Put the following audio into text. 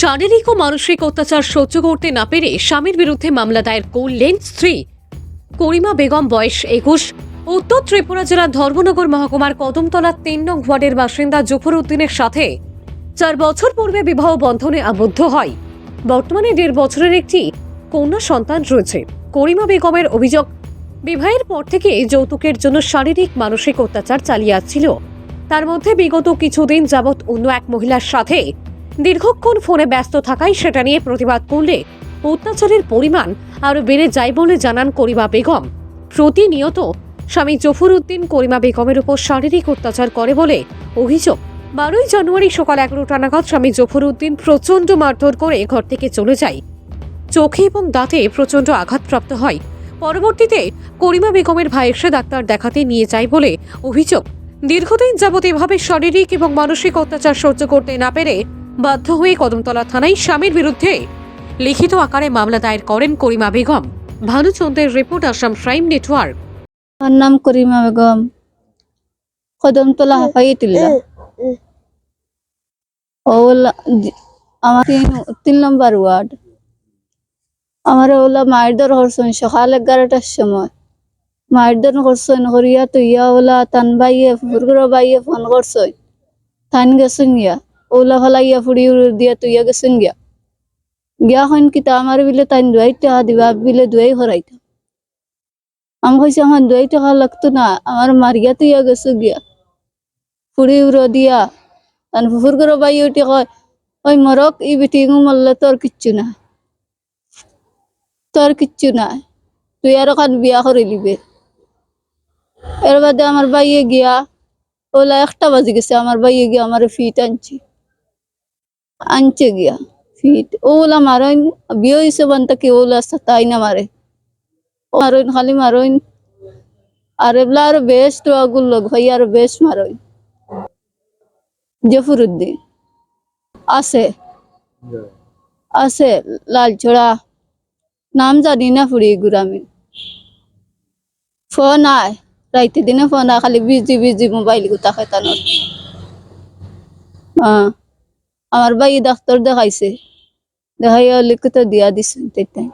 শারীরিক ও মানসিক অত্যাচার সহ্য করতে না পেরে স্বামীর বিরুদ্ধে মামলা দায়ের করলেন স্ত্রী। করিমা বেগম, বয়স একুশ, উত্তর ত্রিপুরা জেলার ধর্মনগর মহকুমার কদমতলা তিন নং ওয়ার্ডের বাসিন্দা জফর উদ্দিনের সাথে চার বছর পূর্বে বিবাহ বন্ধনে আবদ্ধ হয়। বর্তমানে দেড় বছরের একটি কন্যা সন্তান রয়েছে। করিমা বেগমের অভিযোগ, বিবাহের পর থেকে যৌতুকের জন্য শারীরিক মানসিক অত্যাচার চালিয়ে আসছিল। তার মধ্যে বিগত কিছুদিন যাবৎ অন্য এক মহিলার সাথে দীর্ঘক্ষণ ফোনে ব্যস্ত থাকায় সেটা নিয়ে প্রতিবাদ করলে অত্যাচারের পরিমাণ আরও বেড়ে যায় বলে জানান করিমা বেগম। প্রতিনিয়ত স্বামী জফর উদ্দিন করিমা বেগমের উপর শারীরিক অত্যাচার করে বলে অভিযোগ। বারোই জানুয়ারি সকাল এগারোটা নাগাদ স্বামী জফর উদ্দিন প্রচণ্ড মারধর করে ঘর থেকে চলে যায়। চোখে এবং দাঁতে প্রচণ্ড আঘাতপ্রাপ্ত হয়। পরবর্তীতে করিমা বেগমের ভাই এসে ডাক্তার দেখাতে নিয়ে যায় বলে অভিযোগ। দীর্ঘদিন যাবৎ এভাবে শারীরিক এবং মানসিক অত্যাচার সহ্য করতে না পেরে বাধ্য হয়ে কদমতলা থানায় স্বামীর বিরুদ্ধে লিখিত আকারে মামলা দায়ের করেন করিমা বেগম। ভানুচন্দ্রের রিপোর্ট আসাম ক্রাইম নেটওয়ার্ক। আমার নাম করিমা বেগম। কদমতলা হাফাইতিল্লা ওলা জি- আমার তিন তিন নম্বর ওয়ার্ড। আমার ওলা মায়ের দর সকাল এগারোটার সময়। মায়ের দর করছেন করিয়া তো ইয়া ওলা তান বাইয়ে বাইয়ে ফোন করছেন তান গেছেন গিয়া ওলা ফেলাইয়া ফুড়ি উড়ি দিয়া তো ইয়া গেছেন গিয়া গিয়া হন কিতা আমার বিলে তাই দুয়াই টাকা দিবা বিলে দুয়াই হরাইতাম আমি কইছি আমার দুই টাকা লাগতো না আমার মারিয়া তুইয়া গেছো গিয়া ফুড়ি উড়ো দিয়া তান ফুফুর করে বাই উঠে কয় ওই মরক ই বিটি মরলে তোর কিচ্ছু না তোর কিচ্ছু না তুই আর কান বিয়া করে লিবে এর বাদে আমার বাইয়ে গিয়া ওলা একটা বাজে গেছে আমার বাইয়ে গিয়া আমার ফিট আনছি আনছে গিয়া ফিট ওলা মারেন বিয়ে হয়েছে বান্তা কি ওলা তাই না মারে মারইন খালি মারইন আর এবলা আর বেশ তো আগুন লগ ভাই আর বেশ মারইন জফরুদ্দিন আছে আছে লালছড়া নাম জানি না ফুড়ি গুরামি ফোন আয় রাইতে দিনে ফোন আয় খালি বিজি বিজি মোবাইল গুতা খেতানোর হ্যাঁ আমার ভাই ডাক্তার দেখাইছে। দেখাইয়া লিখিত দিয়া দিছে তেতাই